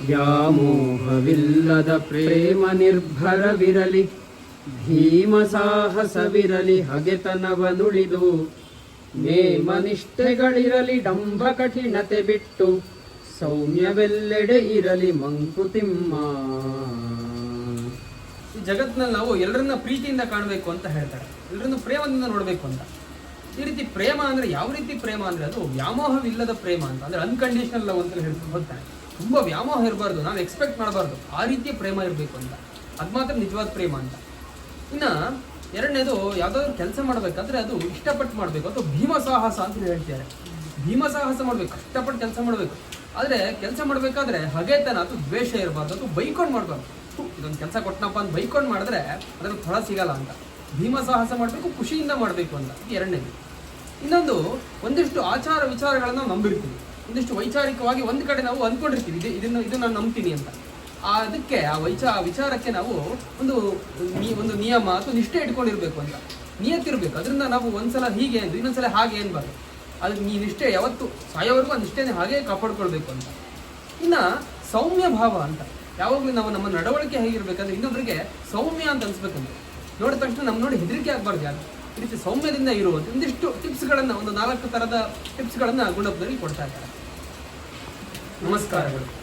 ವ್ಯಾಮೋಹವಿಲ್ಲದ ಪ್ರೇಮ ನಿರ್ಭರವಿರಲಿ ಭೀಮ ಸಾಹಸವಿರಲಿ ಹಗೆತನವನುಳಿದು ನೇಮ ನೇಮನಿಷ್ಠೆಗಳಿರಲಿ ಡಂಭ ಕಠಿಣತೆ ಬಿಟ್ಟು, ಸೌಮ್ಯವೆಲ್ಲೆಡೆ ಇರಲಿ ಮಂಕುತಿಮ್ಮ. ಈ ಜಗತ್ತಿನಲ್ಲಿ ನಾವು ಎಲ್ಲರನ್ನ ಪ್ರೀತಿಯಿಂದ ಕಾಣಬೇಕು ಅಂತ ಹೇಳ್ತಾರೆ. ಎಲ್ಲರನ್ನು ಪ್ರೇಮದಿಂದ ನೋಡಬೇಕು ಅಂತ. ಈ ರೀತಿ ಪ್ರೇಮ ಅಂದ್ರೆ ಯಾವ ರೀತಿ ಪ್ರೇಮ ಅಂದ್ರೆ ಅದು ವ್ಯಾಮೋಹವಿಲ್ಲದ ಪ್ರೇಮ ಅಂತ, ಅಂದ್ರೆ ಅನ್ಕಂಡೀಷನಲ್ ಲವ್ ಅಂತ ಹೋಗ್ತಾನೆ ತುಂಬಾ ವ್ಯಾಮೋಹ ಇರಬಾರ್ದು, ನಾವು ಎಕ್ಸ್ಪೆಕ್ಟ್ ಮಾಡಬಾರ್ದು. ಆ ರೀತಿಯ ಪ್ರೇಮ ಇರಬೇಕು ಅಂತ. ಅದು ಮಾತ್ರ ನಿಜವಾದ ಪ್ರೇಮ ಅಂತ. ಇನ್ನ ಎರಡನೇದು ಯಾವ್ದಾದ್ರು ಕೆಲಸ ಮಾಡ್ಬೇಕಾದ್ರೆ ಅದು ಇಷ್ಟಪಟ್ಟು ಮಾಡಬೇಕು. ಅಥವಾ ಭೀಮ ಸಾಹಸ ಅಂತ ಹೇಳ್ತಾರೆ ಭೀಮ ಸಾಹಸ ಮಾಡ್ಬೇಕು ಕಷ್ಟಪಟ್ಟು ಕೆಲಸ ಮಾಡಬೇಕು. ಆದ್ರೆ ಕೆಲಸ ಮಾಡ್ಬೇಕಾದ್ರೆ ಹಗೆತನ, ಅಥವಾ ದ್ವೇಷ ಇರಬಾರ್ದು, ಅಥವಾ ಬೈಕೊಂಡು ಮಾಡ್ಬಾರ್ದು. ಇದೊಂದು ಕೆಲಸ ಕೊಟ್ಟನಪ್ಪ ಅಂತ ಬೈಕೊಂಡು ಮಾಡಿದ್ರೆ ಅದ್ರ ಫಲ ಸಿಗಲ್ಲ ಅಂತ. ಭೀಮ ಸಾಹಸ ಮಾಡಬೇಕು, ಖುಷಿಯಿಂದ ಮಾಡಬೇಕು ಅಂತ. ಎರಡನೇದು. ಇನ್ನೊಂದು, ಒಂದಿಷ್ಟು ಆಚಾರ ವಿಚಾರಗಳನ್ನ ನಂಬಿರ್ತೀವಿ. ಒಂದಿಷ್ಟು ವೈಚಾರಿಕವಾಗಿ ಒಂದು ಕಡೆ ನಾವು ಅಂದ್ಕೊಂಡಿರ್ತೀವಿ. ಇದು ಇದನ್ನು ಇದು ನಾನು ನಂಬ್ತೀನಿ ಅಂತ. ಅದಕ್ಕೆ ಆ ವೈಚಾ ವಿಚಾರಕ್ಕೆ ನಾವು ಒಂದು ಒಂದು ನಿಯಮ ಅಥವಾ ನಿಷ್ಠೆ ಇಟ್ಕೊಂಡಿರ್ಬೇಕು ಅಂತ. ನಿಯತ್ತಿರಬೇಕು ಅದರಿಂದ ನಾವು ಒಂದ್ಸಲ ಹೀಗೆ ಅಂದ್ರೆ ಇನ್ನೊಂದ್ಸಲ ಹಾಗೆ ಅನ್ಬಾರ್ದು ಅದಕ್ಕೆ ನೀ ನಿಷ್ಠೆ ಯಾವತ್ತು ಸಾಯೋವರೆಗೂ ಆ ನಿಷ್ಠೆನ ಹಾಗೆ ಕಾಪಾಡ್ಕೊಳ್ಬೇಕು ಅಂತ. ಇನ್ನ ಸೌಮ್ಯ ಭಾವ ಅಂತ. ಯಾವಾಗಲೂ ನಾವು ನಮ್ಮ ನಡವಳಿಕೆ ಹೇಗಿರ್ಬೇಕಂದ್ರೆ ಇನ್ನೊಬ್ಬರಿಗೆ ಸೌಮ್ಯ ಅಂತ ಅನ್ಸ್ಬೇಕಂತ. ನೋಡಿದ ತಕ್ಷಣ ನಮ್ಮ ನೋಡಿ ಹೆದರಿಕೆ ಆಗ್ಬಾರ್ದು ಯಾರು. ಈ ರೀತಿ ಸೌಮ್ಯದಿಂದ ಇರುವಂಥ ಒಂದಿಷ್ಟು ಟಿಪ್ಸ್ಗಳನ್ನು ಒಂದು ನಾಲ್ಕು ತರದ ಟಿಪ್ಸ್ಗಳನ್ನು ಗುಣಪದಲ್ಲಿ ಕೊಡ್ತಾ ಇದ್ದಾರೆ. नमस्कार.